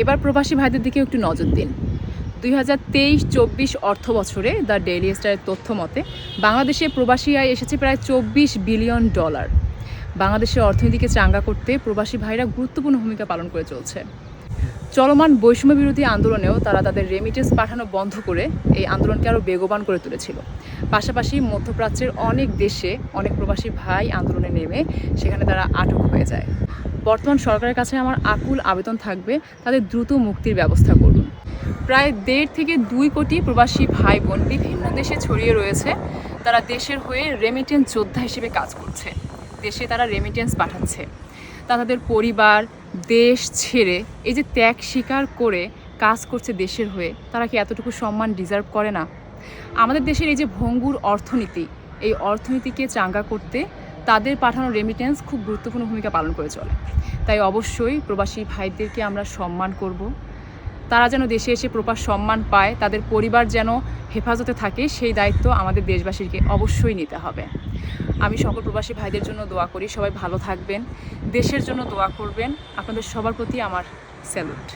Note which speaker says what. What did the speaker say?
Speaker 1: এবার প্রবাসী ভাইদের দিকে একটু নজর দিন। দুই হাজার তেইশ চব্বিশ অর্থ বছরে দ্য ডেইলি স্টারের তথ্য মতে, বাংলাদেশে প্রবাসী আয় এসেছে প্রায় চব্বিশ বিলিয়ন ডলার। বাংলাদেশের অর্থনীতিকে চাঙ্গা করতে প্রবাসী ভাইরা গুরুত্বপূর্ণ ভূমিকা পালন করে চলছে। চলমান বৈষম্য বিরোধী আন্দোলনেও তারা তাদের রেমিটেন্স পাঠানো বন্ধ করে এই আন্দোলনকে আরও বেগবান করে তুলেছিল। পাশাপাশি মধ্যপ্রাচ্যের অনেক দেশে অনেক প্রবাসী ভাই আন্দোলনে নেমে সেখানে তারা আটক হয়ে যায়। বর্তমান সরকারের কাছে আমার আকুল আবেদন থাকবে, তাদের দ্রুত মুক্তির ব্যবস্থা করুন। প্রায় দেড় থেকে দুই কোটি প্রবাসী ভাই বোন বিভিন্ন দেশে ছড়িয়ে রয়েছে। তারা দেশের হয়ে রেমিটেন্স যোদ্ধা হিসেবে কাজ করছে। দেশে তারা রেমিটেন্স পাঠাচ্ছে। তা তাদের পরিবার, দেশ ছেড়ে এই যে ত্যাগ স্বীকার করে কাজ করছে দেশের হয়ে, তারা কি এতটুকু সম্মান ডিজার্ভ করে না? আমাদের দেশের এই যে ভঙ্গুর অর্থনীতি, এই অর্থনীতিকে চাঙ্গা করতে তাদের পাঠানো রেমিটেন্স খুব গুরুত্বপূর্ণ ভূমিকা পালন করে চলে। তাই অবশ্যই প্রবাসী ভাইদেরকে আমরা সম্মান করব। তারা যেন দেশে এসে প্রপার সম্মান পায়, তাদের পরিবার যেন হেফাজতে থাকে, সেই দায়িত্ব আমাদের দেশবাসীকে অবশ্যই নিতে হবে। আমি সকল প্রবাসী ভাইদের জন্য দোয়া করি, সবাই ভালো থাকবেন, দেশের জন্য দোয়া করবেন। আপনাদের সবার প্রতি আমার স্যালুট